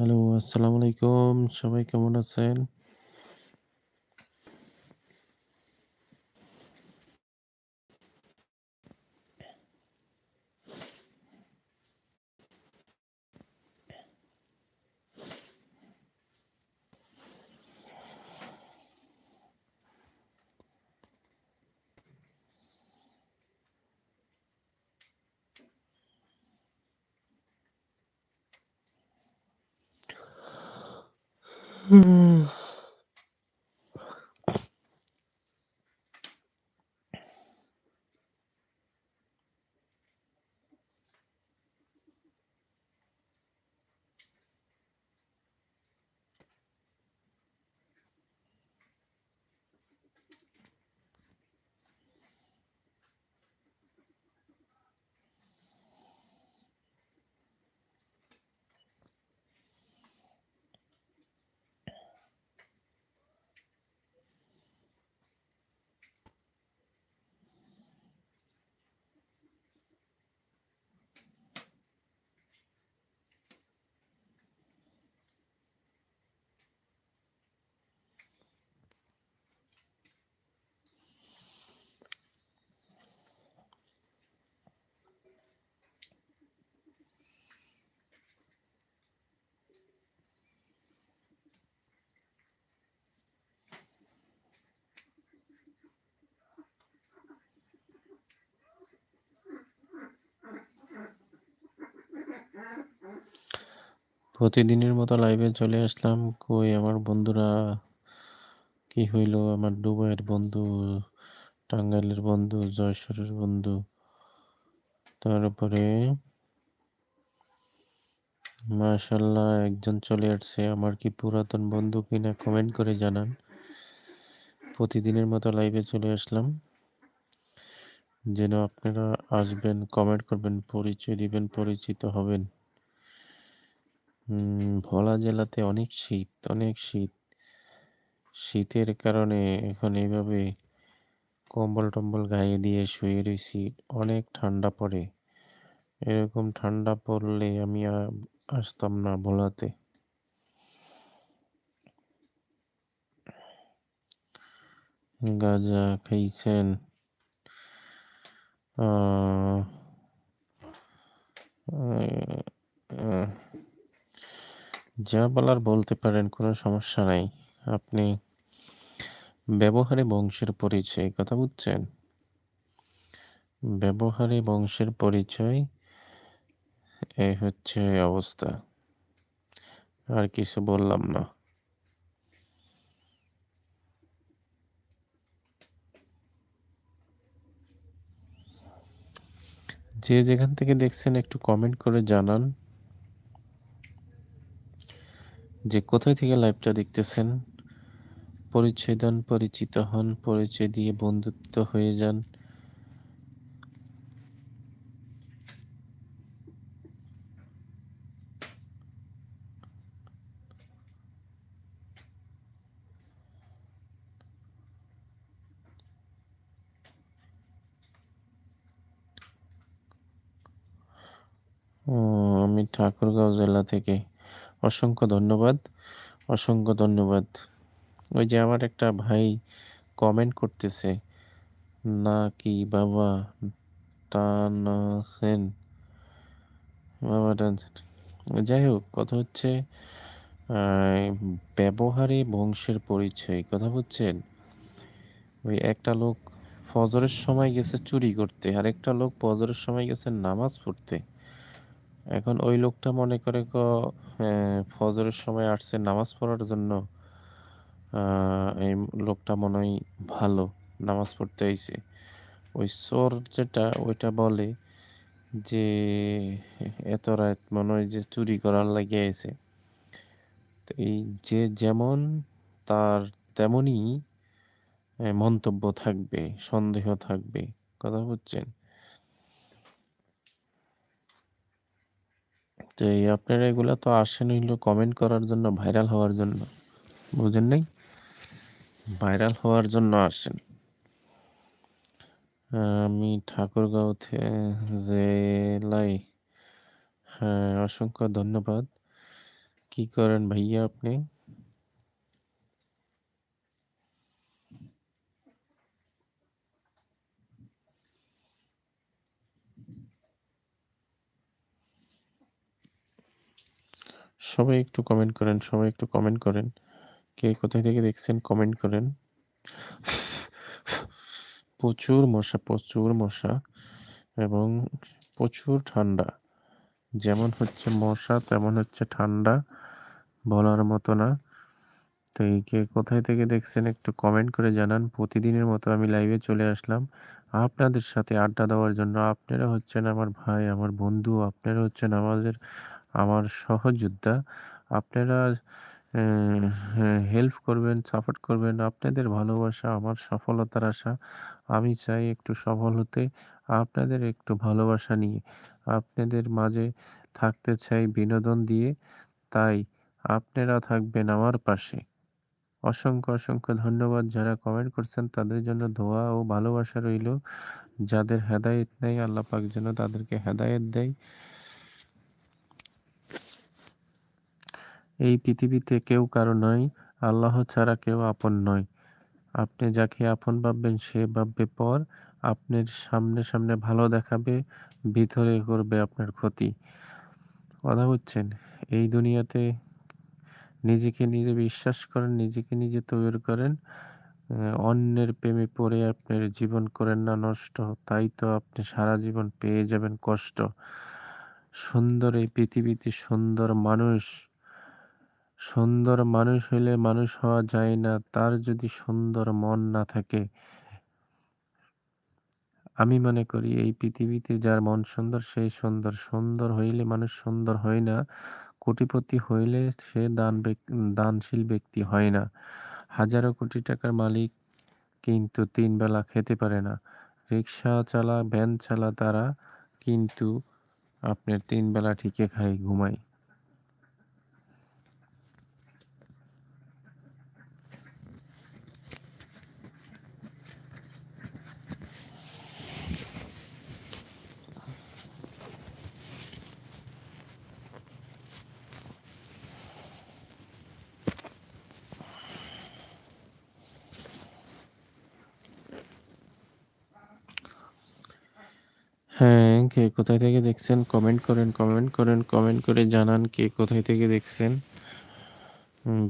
Hello, আসসালামু আলাইকুম। সবাই কেমন আছেন? প্রতিদিনের মতো লাইভে চলে আসলাম। কই আমার বন্ধুরা? কি হইল? আমার দুবাইয়ের বন্ধু, টাঙ্গাইলের বন্ধু, যশোরের বন্ধু। তারপরে মাশাআল্লাহ একজন চলে আসছে। আমার কি পুরাতন বন্ধু কিনা কমেন্ট করে জানান। প্রতিদিনের মতো লাইভে চলে আসলাম। যেন আপনারা আসবেন, কমেন্ট করবেন, পরিচয় দিবেন, পরিচিত হবেন। ভোলা জেলাতে অনেক শীত, অনেক শীত। শীতের কারণে এখন এইভাবে কম্বল-টম্বল গায়ে দিয়ে শুয়ে রইছি। অনেক ঠান্ডা পড়ে। এরকম ঠান্ডা পড়লে আমি আসতাম না ভোলাতে। গাঁজা খাইছেন? আ আ যা বলার বলতে পারেন, কোনো সমস্যা নাই। আপনি ব্যবহারে বংশের পরিচয়, কথা বুঝছেন? ব্যবহারে বংশের পরিচয়। এই হচ্ছে অবস্থা। আর কিছু বললাম না। যে যেখান থেকে দেখছেন একটু কমেন্ট করে জানান। যে কোথায় থেকে লাইভটা দেখতেছেন। পরিচয় দেন, পরিচিত হন, পরিচয় দিয়ে বন্ধুত্ব হয়ে যান। আমি ঠাকুরগাঁও জেলা থেকে। অসংখ্য ধন্যবাদ, অসংখ্য ধন্যবাদ। ওই যে আমার একটা ভাই কমেন্ট করতেছে। না কি বাবা টানাছেন? বাবা টানছেন। যাই হোক কথা হচ্ছে ব্যবহারে বংশের পরিচয়, কথা বুঝছেন? ওই একটা লোক ফজরের সময় গেছে চুরি করতে, আর একটা লোক ফজরের সময় গেছে নামাজ পড়তে। এখন ওই লোকটা মনে করে ক ফজরের সময় আসছে নামাজ পড়ার জন্য। এই লোকটা মনে হয় ভালো, নামাজ পড়তে আইছে। ওই চোর যেটা ওইটা বলে যে এত রাত মনে হয় যে চুরি করার লাগি আইছে। তো এই যে যেমন তার তেমনই মন্তব্য থাকবে, সন্দেহ থাকবে। কথা বুঝছেন? এই আপনারা এগুলো তো আসেন হইল কমেন্ট করার জন্য, ভাইরাল হওয়ার জন্য। বুঝেন নাই? ভাইরাল হওয়ার জন্য আসেন। আমি ঠাকুরগাঁও জেলায় হ্যাঁ, অসংখ্য ধন্যবাদ। কি করেন ভাইয়া আপনি সবাই একটু কমেন্ট করেন, সবাই একটু কমেন্ট করেন। কে কোথায় থেকে দেখছেন কমেন্ট করেন। প্রচুর মশা প্রচুর মশা এবং প্রচুর ঠান্ডা। যেমন হচ্ছে মশা, তেমন হচ্ছে ঠান্ডা বলার মতো না। তো এই কে কোথায় থেকে দেখছেন একটু কমেন্ট করে জানান। প্রতিদিনের মতো আমি লাইভে চলে আসলাম। আপনাদের সাথে আড্ডা দেওয়ার জন্য আপনারা হচ্ছেন আমার ভাই, আমার বন্ধু, আপনারা হচ্ছেন আমাদের আমার সহযোদ্ধা আপনারা হেল্প করবেন সাপোর্ট করবেন, আপনাদের ভালোবাসা, আমার সফলতার আশা। আমি চাই একটু সফল হতে, আপনাদের একটু ভালোবাসা নিয়ে। আপনাদের মাঝে থাকতে চাই বিনোদন দিয়ে, তাই আপনারা থাকবেন আমার পাশে। অসংখ্য অসংখ্য ধন্যবাদ যারা কমেন্ট করছেন, তাদের জন্য দোয়া ও ভালোবাসা রইল। যাদের হেদায়েত নেই আল্লাহ পাক যেন তাদেরকে হেদায়েত দেয়। এই পৃথিবীতে কেউ কারও নয়, আল্লাহ ছাড়া কেউ আপন নয়। আপনি যাকে আপন ভাববেন, সে ভাববে পর আপনার সামনে সামনে ভালো দেখাবে, ভিতরে করবে আপনার ক্ষতি। কথা বুঝছেন এই দুনিয়াতে নিজেকে নিজে বিশ্বাস করেন, নিজেকে নিজে তৈরি করেন অন্যের প্রেমে পড়ে আপনার জীবন করেন না, নষ্ট। তাই তো আপনি সারা জীবন পেয়ে যাবেন কষ্ট। সুন্দর এই পৃথিবীতে সুন্দর মানুষ। সুন্দর মানুষ হইলে মানুষ হওয়া যায় না, তার যদি সুন্দর মন না থাকে। আমি মনে করি এই পৃথিবীতে যার মন সুন্দর সেই সুন্দর। সুন্দর হইলে মানুষ সুন্দর হয় না, কোটিপতি হইলে সে দান দানশীল ব্যক্তি হয় না। হাজারো কোটি টাকার মালিক কিন্তু তিন বেলা খেতে পারে না। রিক্সা চালা, ভ্যান চালা, তারা কিন্তু আপনার তিন বেলা ঠিকই খায়, ঘুমায়। হ্যাঁ, কে কোথায় থেকে দেখছেন কমেন্ট করেন, কমেন্ট করেন, কমেন্ট করে জানান কে কোথায় থেকে দেখছেন।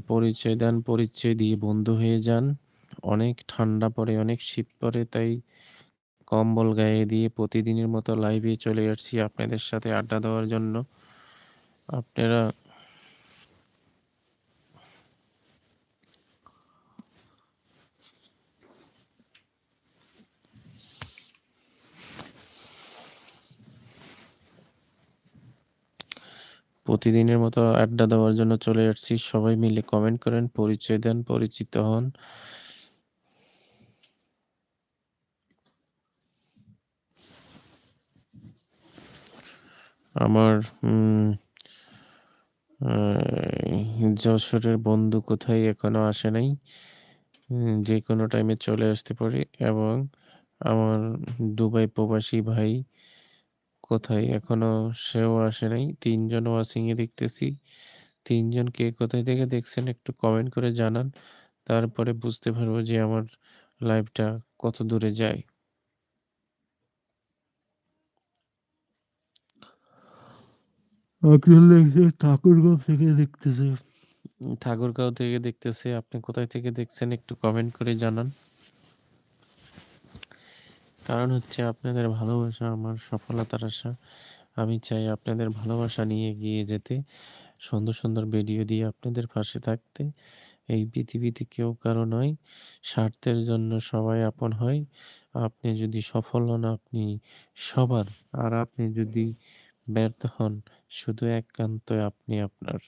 পরিচয় দেন, পরিচয় দিয়ে বন্ধু হয়ে যান। অনেক ঠান্ডা পড়ে, অনেক শীত পড়ে তাই কম্বল গায়ে দিয়ে প্রতিদিনের মতো লাইভে চলে আসছি আপনাদের সাথে আড্ডা দেওয়ার জন্য। আপনারা প্রতিদিনের মতো আড্ডা দেওয়ার জন্য চলে আসছি। সবাই মিলে কমেন্ট করেন, পরিচয় দেন, পরিচিত হন। আমার যশোরের বন্ধু কোথায় এখনও আসে নাই? যে কোনো টাইমে চলে আসতে পারি। এবং আমার দুবাই প্রবাসী ভাই কোথায়? এখনও সেও আসে নাই। তিনজন ওয়াচিংয়ে দেখতেছি। তিনজন কে কোথায় থেকে দেখছেন একটু কমেন্ট করে জানান। তারপরে বুঝতে পারব যে আমার লাইভটা কত দূরে যায়। ঠাকুরগাঁও থেকে দেখতেছে। ঠাকুরগাঁও থেকে দেখতেছে। আপনি কোথায় থেকে দেখছেন একটু কমেন্ট করে জানান। কারণ হচ্ছে আপনাদের ভালোবাসা, আমার সফলতার আশা। আমি চাই আপনাদের ভালোবাসা নিয়ে এগিয়ে যেতে, সুন্দর সুন্দর ভিডিও দিয়ে আপনাদের পাশে থাকতে। এই পৃথিবীতে কেউ কারও নয়, স্বার্থের জন্য সবাই আপন হয়। আপনি যদি সফল হন, আপনি সবার। আর আপনি যদি ব্যর্থ হন, শুধু একান্ত আপনি আপনার।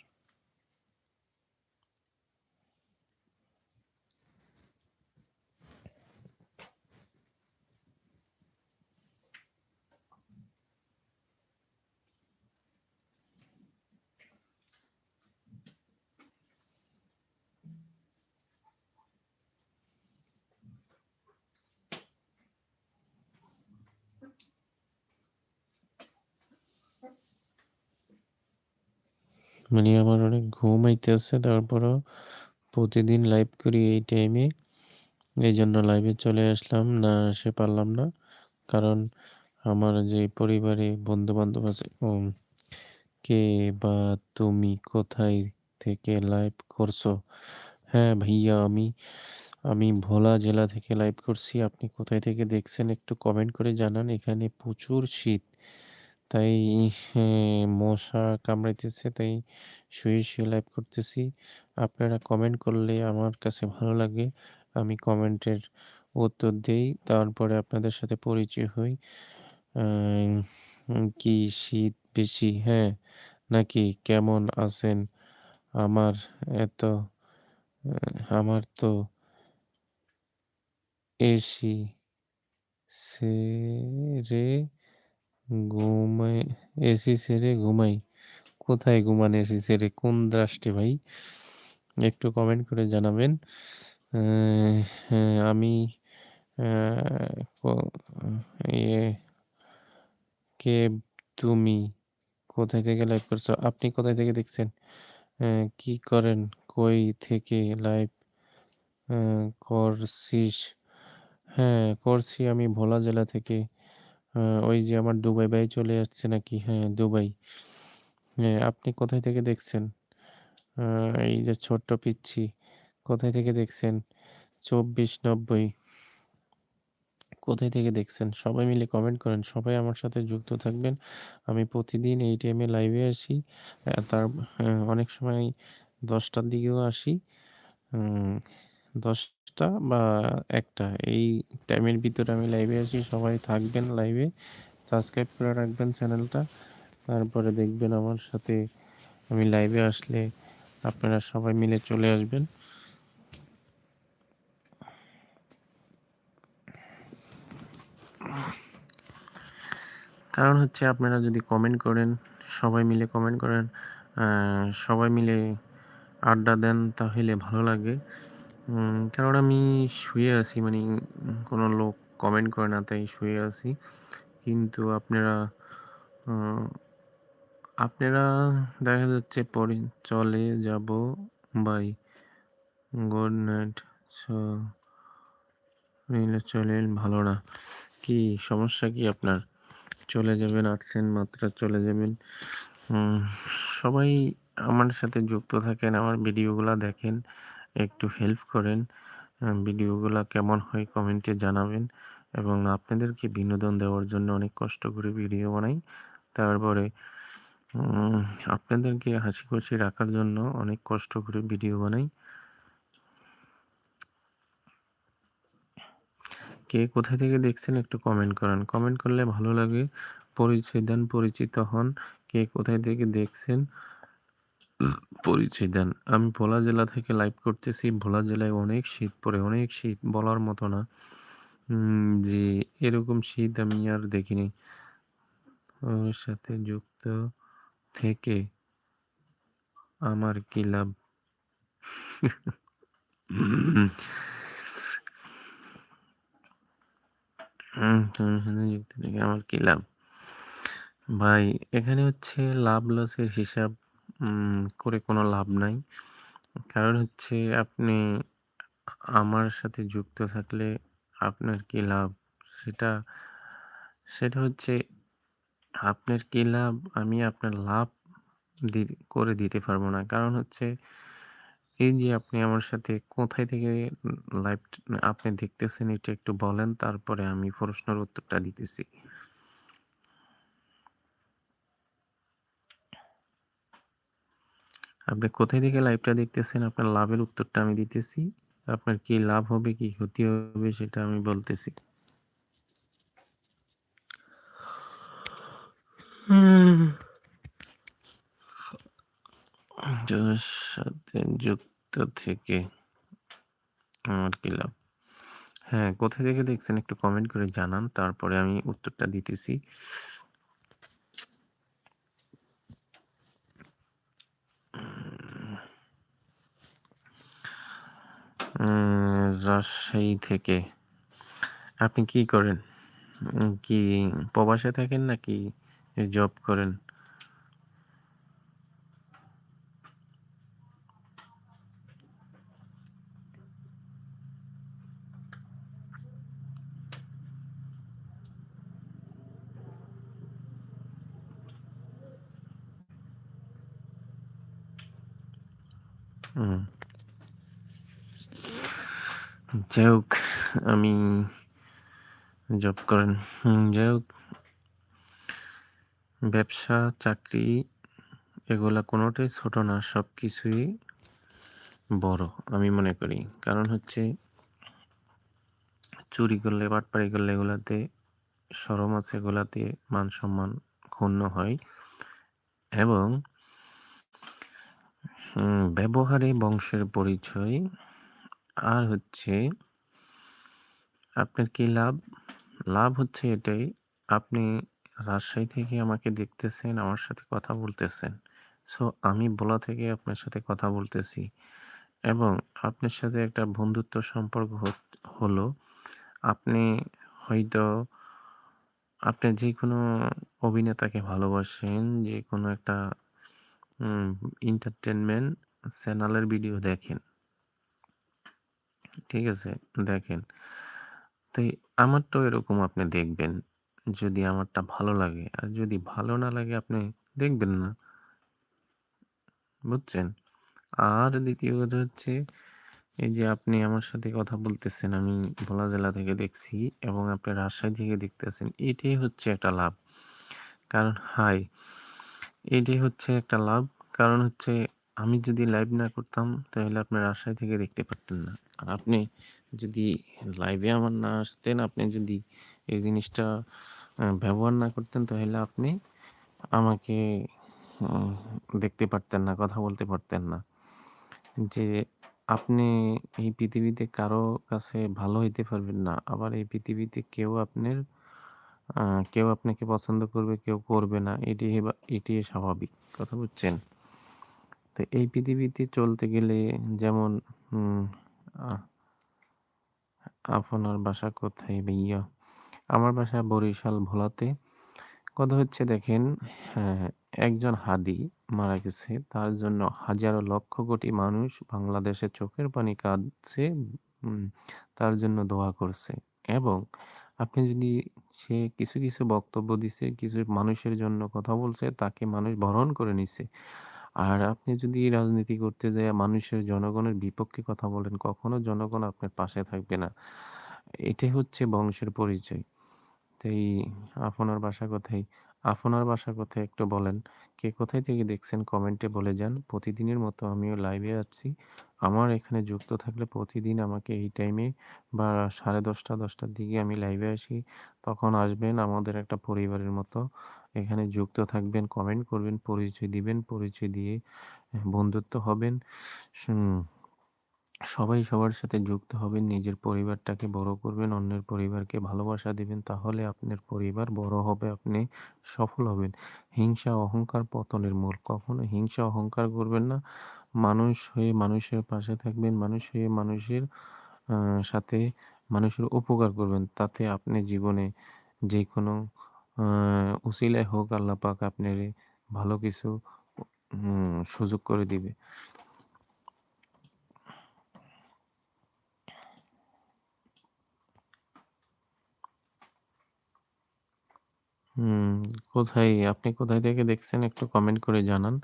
মানে আমার অনেক ঘুম আইতেছে, তারপরও প্রতিদিন লাইভ করি এই টাইমে এই জন্য লাইভে চলে আসলাম, না আসে পারলাম না। কারণ আমার যে পরিবারে বন্ধু বান্ধব আছে কে বা তুমি কোথায় থেকে লাইভ করছ? হ্যাঁ ভাইয়া, আমি আমি ভোলা জেলা থেকে লাইভ করছি। আপনি কোথায় থেকে দেখছেন একটু কমেন্ট করে জানান। এখানে প্রচুর শীত। তাই মশা কামড়াইতেছে, তাই শুয়ে শুয়ে লাইভ করতেছি। আপনারা কমেন্ট করলে আমার কাছে ভালো লাগে, আমি কমেন্টের উত্তর দেই, তারপরে আপনাদের সাথে পরিচয় হই। কি শীত বেশি হ্যাঁ নাকি কেমন আছেন? আমার এত, আমার তো এসি সেরে ঘুমাই এসি সেরে ঘুমাই। কোথায় ঘুমান এসি সেরে? কোন দ্রাষ্টে ভাই? একটু কমেন্ট করে জানাবেন। আমি ইয়ে কে তুমি? কোথায় থেকে লাইভ করছ? আপনি কোথায় থেকে দেখছেন? কি করেন? কই থেকে লাইভ করছিস? হ্যাঁ করছি আমি ভোলা জেলা থেকে। ওই যে আমার দুবাই ভাই চলে যাচ্ছে নাকি? হ্যাঁ দুবাই। হ্যাঁ আপনি কোথায় থেকে দেখছেন? এই যে ছোট্ট পিচ্ছি কোথায় থেকে দেখছেন? চব্বিশ নব্বই। কোথায় থেকে দেখছেন? সবাই মিলে কমেন্ট করেন সবাই আমার সাথে যুক্ত থাকবেন। আমি প্রতিদিন এই টাইমে লাইভে আসি তার অনেক সময় দশটার দিকেও আসি। উম, দশটা বা একটা। এই টাইমের ভিতরে আমি লাইভে আসি সবাই থাকবেন লাইভে সাবস্ক্রাইব করে রাখবেন চ্যানেলটা তারপরে দেখবেন আমার সাথে আমি লাইভে আসলে আপনারা সবাই মিলে চলে আসবেন। কারণ হচ্ছে আপনারা যদি কমেন্ট করেন, সবাই মিলে কমেন্ট করেন সবাই মিলে আড্ডা দেন, তাহলে ভালো লাগে। কারণ আমি শুয়ে আছি মানে কোনো লোক কমেন্ট করে না, তাই শুয়ে আছি। কিন্তু আপনারা আপনারা দেখা যাচ্ছে পরে চলে যাব বাই গুড নাইট চলে ভালো না। কি সমস্যা কি আপনার? চলে যাবেন আসছেন মাত্রা চলে যাবেন। সবাই আমার সাথে যুক্ত থাকেন, আমার ভিডিওগুলো দেখেন। একটু হেল্প করেন। ভিডিওগুলো কেমন হয় কমেন্টে জানাবেন এবং আপনাদেরকে বিনোদন দেওয়ার জন্য অনেক কষ্ট করে ভিডিও বানাই। তারপরে আপনাদেরকে হাসি খুশি রাখার জন্য অনেক কষ্ট করে ভিডিও বানাই। কে কোথা থেকে দেখছেন একটু কমেন্ট করেন। কমেন্ট করলে ভালো লাগে। পরিচয় দেন, পরিচিত হন। কে কোথায় থেকে দেখছেন পরিচয় দেন। আমি ভোলা জেলা থেকে লাইভ করতেছি। ভোলা জেলায় অনেক শীত পড়ে, অনেক শীত বলার মতো না। যে এরকম শীত আমি আর দেখিনি। ওর সাথে যুক্ত থেকে আমার কি লাভ? সাথে যুক্ত থেকে আমার কি লাভ? ভাই, এখানে হচ্ছে লাভ লসের হিসাব করে কোনো লাভ নাই। কারণ হচ্ছে আপনি আমার সাথে যুক্ত থাকলে আপনার কি লাভ? সেটা সেটা হচ্ছে আপনার কি লাভ? আমি আপনার লাভ করে দিতে পারব না। কারণ হচ্ছে এই যে আপনি আমার সাথে কোথায় থেকে লাইভ আপনি দেখতেছেন, এটা একটু বলেন, তারপরে আমি প্রশ্নের উত্তরটা দিতেছি। আপনি কোথায় থেকে লাইভটা দেখতেছেন? আপনার লাভের উত্তরটা আমি দিতেছি। আপনার কি লাভ হবে, কি ক্ষতি হবে, সেটা আমি বলতেছি। সাথে যুক্ত থেকে আমার কি লাভ? হ্যাঁ কোথায় থেকে দেখছেন একটু কমেন্ট করে জানান, তারপরে আমি উত্তরটা দিতেছি। রাজশাহী থেকে। আপনি কি করেন? কি প্রবাসে থাকেন নাকি জব করেন? হুম যাই হোক আমি জব করেন। যাই হোক ব্যবসা, চাকরি এগুলা কোনোটাই ছোট না। সব কিছুই বড় আমি মনে করি। কারণ হচ্ছে চুরি করলে, বাটপারি করলে এগুলাতে শরম আছে, এগুলাতে মান-সম্মান ক্ষুণ্ণ হয় এবং ব্যবহারে বংশের পরিচয়। আর হচ্ছে আপনার কি লাভ? লাভ হচ্ছে এটাই, আপনি রাজশাহী থেকে আমাকে দেখতেছেন, আমার সাথে কথা বলতেছেন। সো আমি বলা থেকে আপনার সাথে কথা বলতেছি এবং আপনার সাথে একটা বন্ধুত্ব সম্পর্ক হলো। আপনি হয়তো আপনি যে কোনো অভিনেতাকে ভালোবাসেন, যে কোনো একটা entertainment চ্যানেলের ভিডিও দেখেন। ঠিক আছে? দেখেন। তাই আমারটাও এরকম আপনি দেখবেন। যদি আমারটা ভালো লাগে। আর যদি ভালো না লাগে আপনি দেখবেন না। বুঝছেন? আর দ্বিতীয় কথা হচ্ছে এই যে আপনি আমার সাথে কথা বলতেছেন, আমি ভোলা জেলা থেকে দেখছি এবং আপনি রাজশাহী থেকে দেখতেছেন। এটাই হচ্ছে একটা লাভ। কারণ হাই এটাই হচ্ছে একটা লাভ। কারণ হচ্ছে আমি যদি লাইভ না করতাম তাহলে আপনি রাজশাহী থেকে দেখতে পারতেন না। আর আপনি যদি লাইভে আমার না আসতেন, আপনি যদি এই জিনিসটা ব্যবহার না করতেন তাহলে আপনি আমাকে দেখতে পারতেন না, কথা বলতে পারতেন না। যে আপনি এই পৃথিবীতে কারও কাছে ভালো হইতে পারবেন না। আবার এই পৃথিবীতে কেউ আপনার কেউ আপনাকে পছন্দ করবে, কেউ করবে না। এটি এটি স্বাভাবিক। কথা বুঝছেন? তো এই পৃথিবীতে চলতে গেলে যেমন আপনার বাসা কোথায় ভাইয়া? আমার বাসা বরিশাল ভোলাতে। কথা হচ্ছে দেখেন, হ্যাঁ, একজন হাদি মারা গেছে। তার জন্য হাজারো লক্ষ কোটি মানুষ বাংলাদেশে চোখের পানি কাঁদছে, তার জন্য দোয়া করছে। এবং আপনি যদি সে কিছু, কিছু বক্তব্য দিছে, কিছু মানুষের জন্য কথা বলছে, তাকে মানুষ বরণ করে নিছে। আর আপনি যদি রাজনীতি করতে যায় মানুষের জনগণের বিপক্ষে কথা বলেন, কখনো জনগণ আপনার পাশে থাকবে না। এটাই হচ্ছে বংশের পরিচয়। তাই আপনার বাসা কোথায়? আপনার বাসা কোথায় একটু বলেন। কে কোথায় থেকে দেখছেন কমেন্টে বলে যান। প্রতিদিনের মতো আমিও লাইভে আসছি। আমার এখানে যুক্ত থাকলে প্রতিদিন আমাকে এই টাইমে বা 10:30 10টার দিকে আমি লাইভে আসি। তখন আসবেন আমাদের একটা পরিবারের মতো। এখানে যুক্ত থাকবেন, কমেন্ট করবেন, পরিচয় দিবেন। পরিচয় দিয়ে বন্ধুত্ব হবেন। সবাই সবার সাথে যুক্ত হবেন। নিজের পরিবারটাকে বড় করবেন, অন্যের পরিবারকে ভালোবাসা দিবেন। তাহলে আপনার পরিবার বড় হবে, আপনি সফল হবেন। হিংসা, অহংকার পতনের মূল। কখনো হিংসা, অহংকার করবেন না। মানুষ হয়ে মানুষের পাশে থাকবেন। মানুষ হয়ে মানুষের সাথে মানুষের উপকার করবেন। তাতে আপনি জীবনে যে কোনো উসিলায় হোক আল্লাহ পাক আপনারে ভালো কিছু সুযোগ করে দিবে। হুম, কোথায়? আপনি কোথায় থেকে দেখছেন একটু কমেন্ট করে জানান।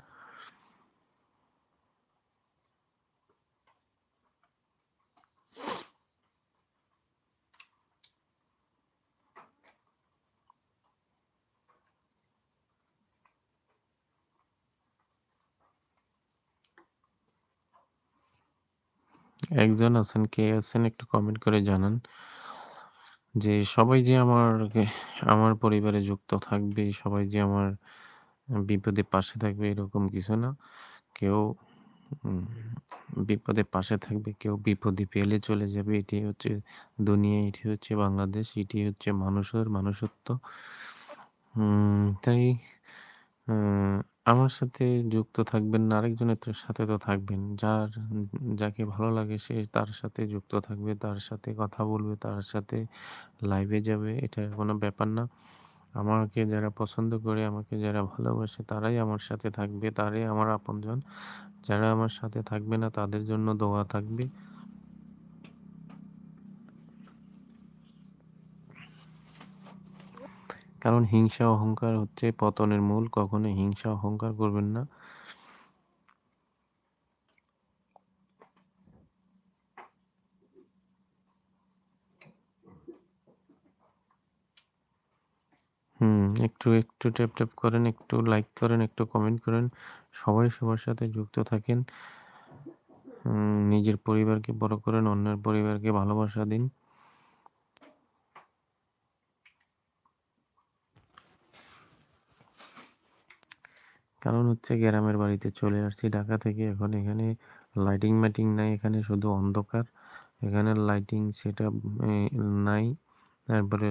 একজন আছেন, কে আছেন একটু কমেন্ট করে জানান। যে সবাই যে আমার আমার পরিবারে যুক্ত থাকবে, সবাই যে আমার বিপদে পাশে থাকবে এরকম কিছু না। কেউ উম বিপদে পাশে থাকবে, কেউ বিপদে পেলে চলে যাবে। এটাই হচ্ছে দুনিয়া, এটি হচ্ছে বাংলাদেশ, এটাই হচ্ছে মানুষের মানুষত্ব। হুম, তাই আমার সাথে যুক্ত থাকবেন না, আরেকজনের সাথে তো থাকবেন। যার যাকে ভালো লাগে সে তার সাথে যুক্ত থাকবে, তার সাথে কথা বলবে, তার সাথে লাইভে যাবে। এটা কোনো ব্যাপার না। আমাকে যারা পছন্দ করে, আমাকে যারা ভালোবাসে তারাই আমার সাথে থাকবে, তারাই আমার আপনজন। যারা আমার সাথে থাকবে না তাদের জন্য দোয়া থাকবে। কারণ হিংসা অহংকার হচ্ছে পতনের মূল কখনো হিংসা অহংকার করবেন না। হুম, একটু একটু ট্যাপ ট্যাপ করেন, একটু লাইক করেন, একটু কমেন্ট করেন। সবাই সবার সাথে যুক্ত থাকেন। নিজের পরিবারকে বড় করেন, অন্যের পরিবারকে ভালোবাসা দিন। কারণ হচ্ছে গ্রামের বাড়িতে চলে আসছি ঢাকা থেকে। এখন এখানে লাইটিং-মাইটিং নাই। এখানে শুধু অন্ধকার। এখানে লাইটিং সেটআপ এ নাই। তারপরে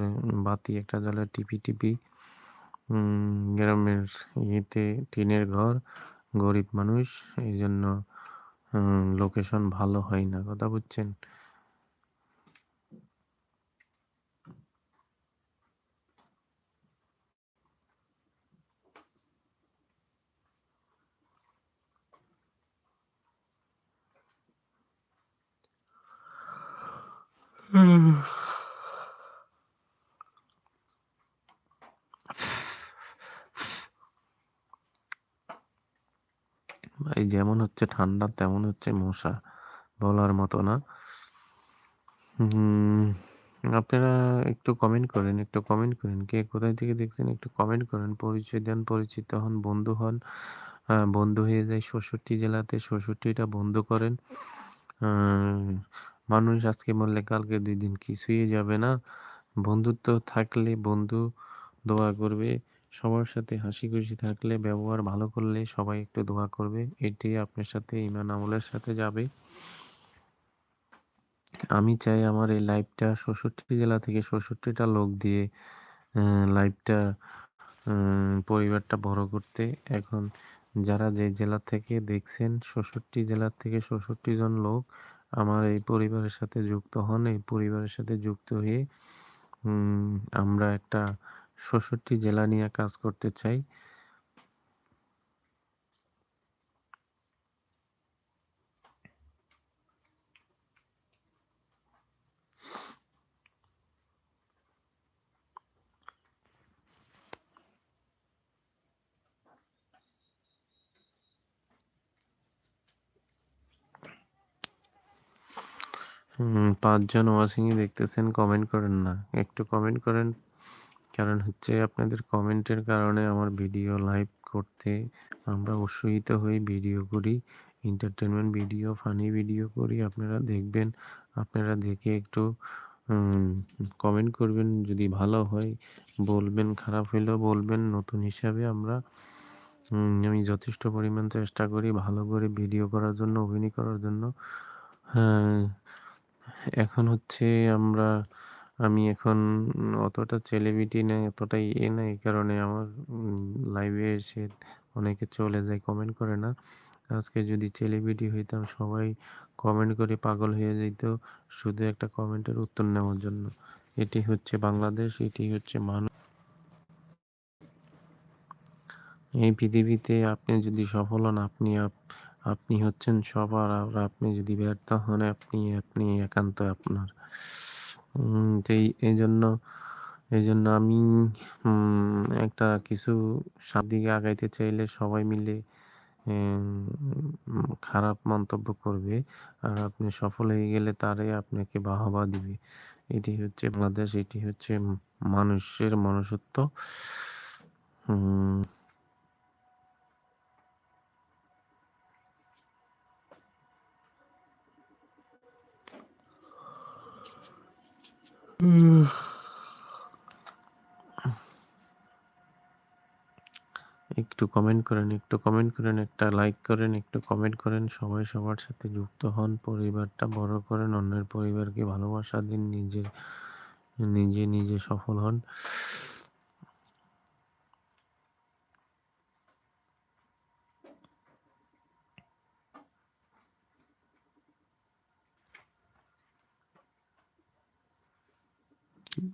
বাতি একটা জ্বলে টিপি, টিপি। গ্রামের ইয়েতে টিনের ঘর, গরিব মানুষ। এই জন্য লোকেশন ভালো হয় না। কথা বুঝছেন? ভাই যেমন হচ্ছে ঠান্ডা তেমন হচ্ছে মশা। বলার মতো না। আপনারা একটু কমেন্ট করেন, একটু কমেন্ট করেন। কে কোথায় থেকে দেখছেন একটু কমেন্ট করেন। পরিচয় দেন, পরিচিত হন, বন্ধু হন। বন্ধু হয়ে যায় ৬৬ জেলাতে ৬৬ বন্ধ করেন। মানুষ আজকে মরলে কালকে দুই দিন কিছুই যাবে না। বন্ধুত্ব থাকলে বন্ধু দোয়া করবে। সবার সাথে হাসিখুশি থাকলে, ব্যবহার ভালো করলে সবাই একটু দোয়া করবে। এটাই আপনার সাথে ঈমান আমলের সাথে যাবে। আমি চাই আমার এই লাইভটা ৬৬ জেলা থেকে ৬৬ টা লোক দিয়ে লাইভটা পরিবারটা বড় করতে। এখন যারা যে জেলা থেকে দেখছেন ৬৬ জেলার থেকে ৬৬ জন লোক আমার এই পরিবারের সাথে যুক্ত হন। এই পরিবারের সাথে যুক্ত হয়ে আমরা একটা ৬৬ জেলা নিয়ে কাজ করতে চাই। হুম, ৫ জন ওয়াচিংই দেখতেছেন কমেন্ট করেন না। একটু কমেন্ট করেন। কারণ হচ্ছে আপনাদের কমেন্টের কারণে আমার ভিডিও লাইভ করতে আমরা উৎসাহিত হই, ভিডিও করি। এন্টারটেইনমেন্ট ভিডিও, ফানি ভিডিও করি। আপনারা দেখবেন। আপনারা দেখে একটু কমেন্ট করবেন। যদি ভালো হয় বলবেন, খারাপ হইলেও বলবেন। নতুন হিসাবে আমরা আমি যথেষ্ট পরিমাণ চেষ্টা করি ভালো করে ভিডিও করার জন্য, অভিনয় করার জন্য। হ্যাঁ, এখন হচ্ছে আমরা আমি এখন অতটা সেলিব্রিটি না, এতটা ইয়ে না। এই কারণে আমার লাইভে এসে অনেকে চলে যায়, কমেন্ট করে না। আজকে যদি সেলিব্রিটি হইতাম সবাই কমেন্ট করে পাগল হয়ে যেত শুধু একটা কমেন্টের উত্তর নেওয়ার জন্য। এটি হচ্ছে বাংলাদেশ, এটি হচ্ছে মানুষ। এই পৃথিবীতে আপনি যদি সফল হন, আপনি আপ আপনি হচ্ছেন সবার আর আপনি যদি ব্যর্থ হন, আপনি আপনি একান্ত আপনার। এই জন্য এই এইজন্য আমি একটা কিছু সামনের দিকে আগাইতে চাইলে সবাই মিলে খারাপ মন্তব্য করবে। আর আপনি সফল হয়ে গেলে তারাই আপনাকে বাহবা দিবে। এটি হচ্ছে বাংলাদেশ, এটি হচ্ছে মানুষের মনুষ্যত্ব। একটু কমেন্ট করেন, একটু কমেন্ট করেন, একটা লাইক করেন, একটু কমেন্ট করেন। সবাই সবার সাথে যুক্ত হন। পরিবারটা বড় করেন, অন্যের পরিবারকে ভালোবাসা দিন। নিজে নিজে, নিজে সফল হন।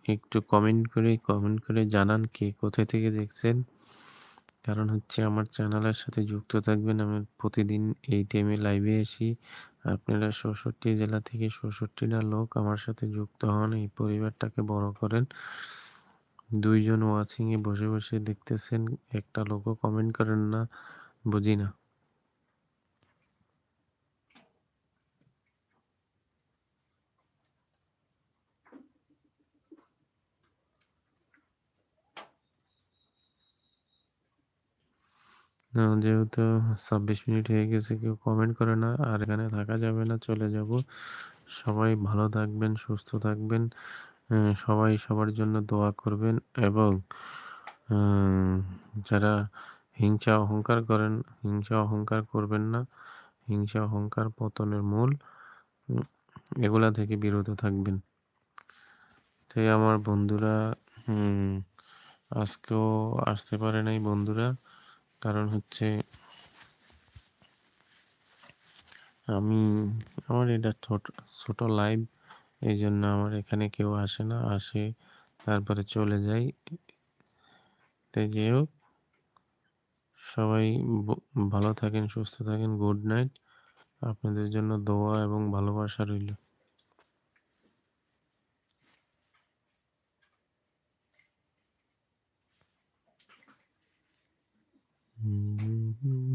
একটু কমেন্ট করে কমেন্ট করে জানান কে কোথায় থেকে দেখছেন। কারণ হচ্ছে আমার চ্যানেলের সাথে যুক্ত থাকবেন। আমি প্রতিদিন এই টাইমে লাইভে আসি। আপনারা ৬৬ জেলা থেকে ৬৬ টা লোক আমার সাথে যুক্ত হন। এই পরিবারটাকে বড় করেন। দুইজন ওয়াচিংয়ে বসে, বসে দেখতেছেন। একটা লোকও কমেন্ট করেন না। বুঝি না। যেহেতু ২৬ মিনিট হয়ে গেছে কেউ কমেন্ট করে না। আর এখানে থাকা যাবে না, চলে যাব। সবাই ভালো থাকবেন, সুস্থ থাকবেন। সবাই সবার জন্য দোয়া করবেন এবং যারা হিংসা অহংকার করেন, হিংসা অহংকার করবেন না। হিংসা অহংকার পতনের মূল। এগুলা থেকে বিরত থাকবেন। তাই আমার বন্ধুরা আজকেও আসতে পারে নাই বন্ধুরা। কারণ হচ্ছে আমি আমার এটা ছোট, ছোট লাইভ। এই জন্য আমার এখানে কেউ আসে না। আসে তারপরে চলে যায়। তাই যাই হোক সবাই ভালো থাকেন, সুস্থ থাকেন। Good night. আপনাদের জন্য দোয়া এবং ভালোবাসা রইল। Mm-hmm.